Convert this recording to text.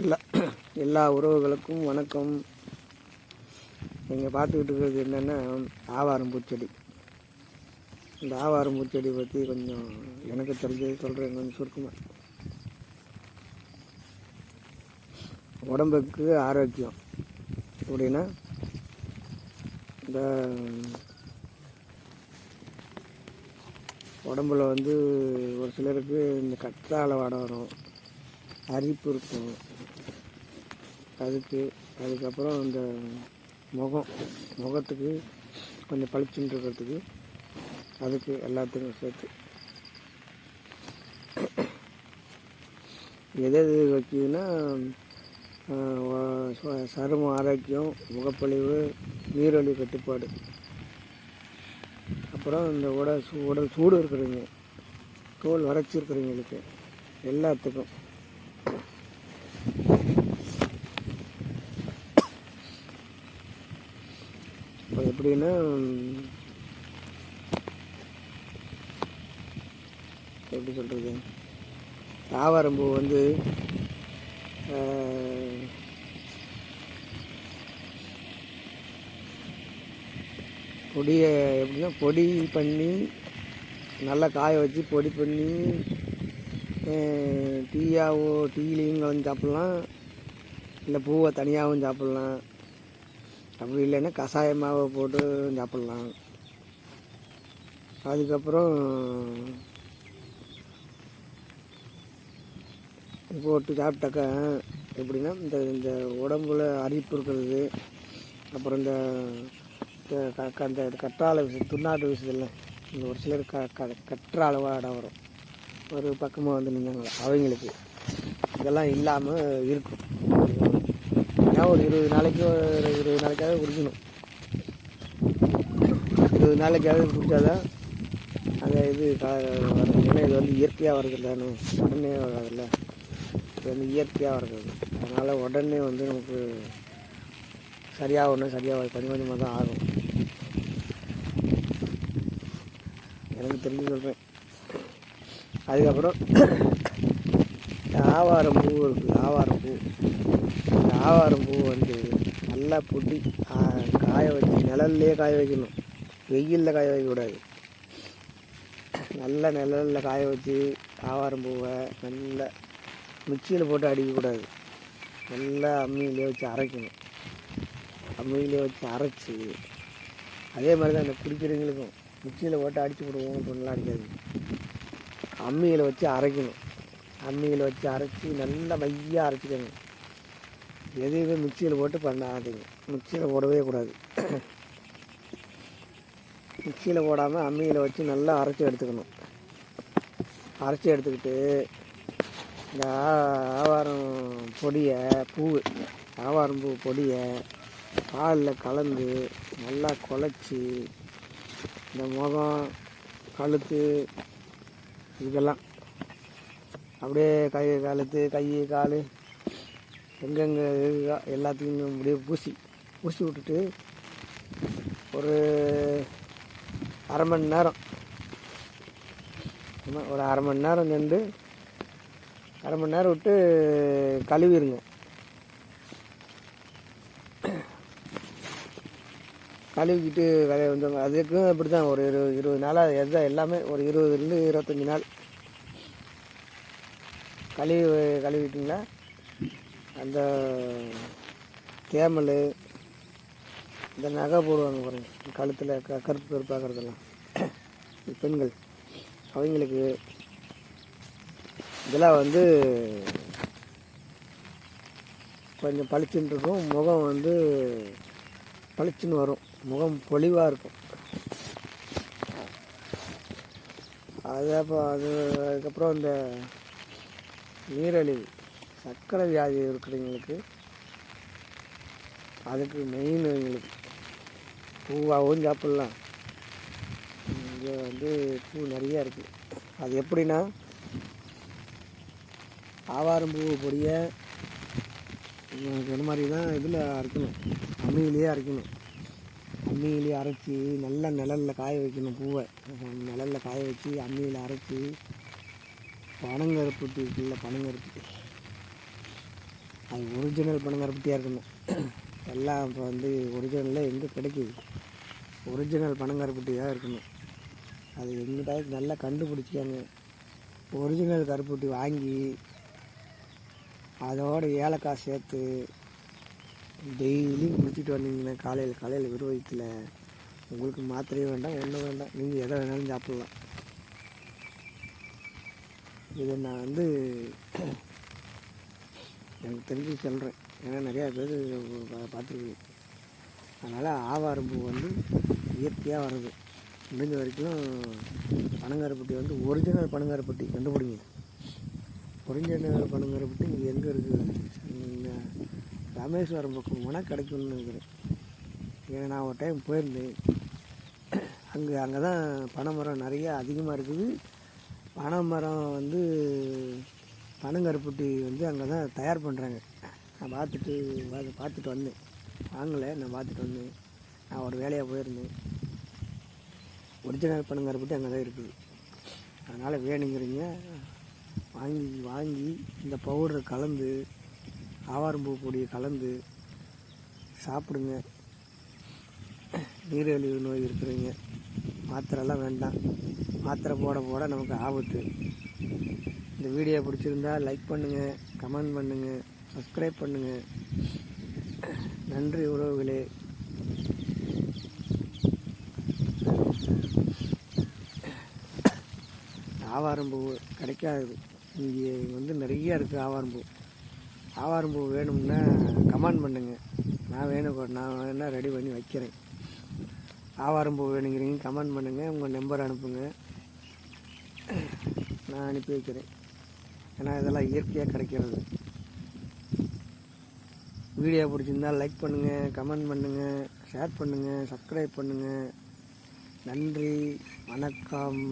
எல்லா எல்லா உறவுகளுக்கும் வணக்கம். நீங்கள் பார்த்துக்கிட்டு இருக்கிறது என்னென்னா ஆவாரம் பூச்செடி. இந்த ஆவாரம் பூச்செடி பற்றி கொஞ்சம் எனக்கு தெரிஞ்சது சொல்கிறேன் கொஞ்சம் சுருக்கமாக உடம்புக்கு ஆரோக்கியம். அப்படின்னா இந்த உடம்புல வந்து ஒரு சிலருக்கு இந்த கற்றாழை வாடை வரும். அரிப்பு இருக்கும். அதுக்கு அதுக்கப்புறம் அந்த முகம் முகத்துக்கு கொஞ்சம் பளிச்சுன்னு இருக்கிறதுக்கு அதுக்கு எல்லாத்துக்கும் சேர்த்து எது எது வைக்கிதுன்னா ச- சரும ஆரோக்கியம் முகப்பொழிவு நீரொழி கட்டுப்பாடு. அப்புறம் இந்த உடல் உடல் சூடு இருக்கிறவங்க தோல் வறட்சி இருக்கிறவங்களுக்கு எல்லாத்துக்கும் இப்போ எப்படின்னா எப்படி சொல்கிறது தாவரம்பூ வந்து பொடியை எப்படின்னா பொடி பண்ணி நல்லா காய வச்சு பொடி பண்ணி டீயாகவும் டீயாவோ டீலையும் கலந்து சாப்பிட்லாம். இல்லை பூவை தனியாகவும் சாப்பிட்லாம். அப்படி இல்லைன்னா கஷாயமாவை போட்டு சாப்பிட்லாம். அதுக்கப்புறம் போட்டு சாப்பிட்டாக்கா எப்படின்னா இந்த இந்த உடம்புல அரிப்பு இருக்கிறது. அப்புறம் இந்த அந்த க- க- துண்ணாட்டு கற்றாழை விஷயத்தில் இந்த ஒரு சிலர் க க கற்றாழை இடம் வரும். ஒரு பக்கமாக வந்து நின்றாங்க அவங்களுக்கு. இதெல்லாம் இல்லாமல் இருக்கும். ஏன்னா ஒரு இருபது நாளைக்கு ஒரு இருபது நாளைக்காக குடிக்கணும். இருபது நாளைக்காக குடித்தாதான் அந்த இது வரும் ஏன்னா இது வந்து இயற்கையாக வருது உடனே வராதுல்ல. இது வந்து இயற்கையாக வர்றது. அதனால் உடனே வந்து நமக்கு சரியாக சரியாகணும் சரியாக கொஞ்சம் கொஞ்சமாக தான் ஆகும். எனக்கு தெரிஞ்சு சொல்கிறேன் அதுக்கப்புறம் ஆவாரம் பூ இருக்குது ஆவாரம் பூ. இந்த ஆவாரம் பூ வந்து நல்லா பொட்டி காய வச்சு நிழல்லையே காய வைக்கணும். வெயிலில் காய வைக்கக்கூடாது நல்ல நிழலில் காய வச்சு ஆவாரம் பூவை நல்லா மிக்சியில் போட்டு அடிக்கக்கூடாது நல்லா அம்மியிலே வச்சு அரைக்கணும். அம்மியிலே வச்சு அரைச்சி அதே மாதிரி தான் இந்த குடிக்கிறவங்களுக்கும். மிக்சியில் போட்டு அடித்து விடுவோம் அப்படின்லாம் அடிக்காது அம்மியில் வச்சு அரைக்கணும். அம்மியில் வச்சு அரைச்சி நல்லா மையாக அரைச்சிக்கோங்க. எதையுமே மிக்சியில் போட்டு பண்ணாதீங்க. மிக்சியில் போடவே கூடாது. மிக்சியில் போடாமல் அம்மியில் வச்சு நல்லா அரைச்சி எடுத்துக்கணும். அரைச்சி எடுத்துக்கிட்டு இந்த ஆவாரம் பொடியை பூ ஆவாரம் பூ பொடியை பாலில் கலந்து நல்லா குழச்சி இந்த முகம் கழுத்து இதெல்லாம் அப்படியே கை கழுத்து கை கால் எங்கெங்கே இருக்கோ எல்லாத்தையும் அப்படியே பூசி பூசி விட்டுட்டு ஒரு அரை மணி நேரம். ஒரு அரை மணி நேரம் நின்று அரை மணி நேரம் விட்டு கழுவிடுங்க கழுவிக்கிட்டு கழுவி வந்து அதுக்கும் அப்படி தான் ஒரு இருபது இருபது நாளாக எதாவது எல்லாமே ஒரு இருபதுலேருந்து இருபத்தஞ்சி நாள். கழுவி கழுவிட்டிங்களா? அந்த தேமல் இந்த நகை போடுவாங்க பாருங்கள் கழுத்தில் க கருப்பு கருப்பாகிறதெல்லாம் பெண்கள் அவங்களுக்கு இதெல்லாம் வந்து கொஞ்சம் பளிச்சுன்னு இருக்கும். முகம் வந்து பளிச்சுன்னு வரும். முகம் பொலிவாக இருக்கும். அது அப்போ அது அதுக்கப்புறம் இந்த நீரழிவு சர்க்கரை வியாதி இருக்கிறவங்களுக்கு அதுக்கு மெயின் எங்களுக்கு பூவாகவும் சாப்பிட்லாம். இங்கே வந்து பூ நிறைய இருக்குது அது எப்படின்னா ஆவாரம் பூ பொடியை இந்த மாதிரி தான் இதில் அரைக்கணும். அம்மியிலேயே அரைக்கணும். அம்மியிலேயே அரைச்சி நல்ல நிழலில் காய வைக்கணும் பூவை. நிழலில் காய வச்சு அம்மியில் அரைச்சி பனங்கருப்பட்டி இருக்குல்ல பனங்கருப்பட்டி. அது ஒரிஜினல் பனங்கருப்பட்டியாக இருக்கணும். எல்லாம் இப்போ வந்து ஒரிஜினலில் எங்கே கிடைக்கிது? ஒரிஜினல் பனங்கருப்பட்டி தான் இருக்கணும். அது எங்கிட்ட நல்லா கண்டுபிடிச்சிக்காங்க. ஒரிஜினல் கருப்பட்டி வாங்கி அதோட ஏலக்காய் சேர்த்து டெய்லியும் குடிச்சிட்டு வந்தீங்கன்னா காலையில் காலையில் வெறும் உங்களுக்கு மாத்திரையும் வேண்டாம் ஒன்றும் வேண்டாம். நீங்கள் எதை வேணாலும் சாப்பிட்லாம். இதை நான் வந்து எனக்கு தெரிஞ்சு சொல்கிறேன் ஏன்னா நிறையா பேர் பார்த்துருக்கேன் அதனால் ஆவாரம்பூ வந்து இயற்கையாக வருது முடிஞ்ச வரைக்கும் பனங்காரப்பட்டி வந்து ஒரிஜினல் பனங்காரப்பட்டி கண்டுபிடிங்க. ஒரிஜினல் பனங்காரப்பட்டி இங்கே எங்கே இருக்குது இந்த ராமேஸ்வரம் பக்கம் போனால் கிடைக்கும்னு நினைக்கிறேன். ஏன்னா நான் ஒரு டைம் போயிருந்தேன். அங்கே அங்கே தான் பனைமரம் நிறையா அதிகமாக இருக்குது. பனைமரம் வந்து பனங்கருப்பட்டி வந்து அங்கே தான் தயார் பண்ணுறாங்க நான் பார்த்துட்டு பார்த்து- பார்த்துட்டு வந்தேன். வாங்கலை நான் பார்த்துட்டு வந்தேன். நான் ஒரு வேலையாக போயிருந்தேன். ஒரிஜினல் பனங்கருப்பட்டி அங்கே தான் இருக்குது. அதனால் வேணுங்கிறீங்க வாங்கி வாங்கி இந்த பவுடரை கலந்து ஆவாரம்பூ பொடியை கலந்து சாப்பிடுங்க. நீரிழிவு நோய் இருக்கிறவங்க மாத்திரைலாம் வேண்டாம். மாத்திரை போட போட நமக்கு ஆபத்து. இந்த வீடியோ பிடிச்சிருந்தா லைக் பண்ணுங்கள் கமெண்ட் பண்ணுங்கள் சப்ஸ்கிரைப் பண்ணுங்கள் நன்றி உறவுகளே. ஆவாரம்பூ கிடைக்காது. இங்கே வந்து நிறைய இருக்குது ஆவாரம்பூ ஆவாரம்பூ வேணும்னா கமெண்ட் பண்ணுங்கள் நான் வேணும் நான் வேணால் ரெடி பண்ணி வைக்கிறேன். ஆவாரம்பூ வேணுங்கிறீங்க கமெண்ட் பண்ணுங்கள் உங்கள் நம்பர் அனுப்புங்க. நான் அனுப்பி வைக்கிறேன். ஏன்னா இதெல்லாம் இயற்கையாக கிடைக்கிறது. வீடியோ பிடிச்சிருந்தா லைக் பண்ணுங்கள் கமெண்ட் பண்ணுங்கள் ஷேர் பண்ணுங்கள் சப்ஸ்கிரைப் பண்ணுங்கள் நன்றி வணக்கம்.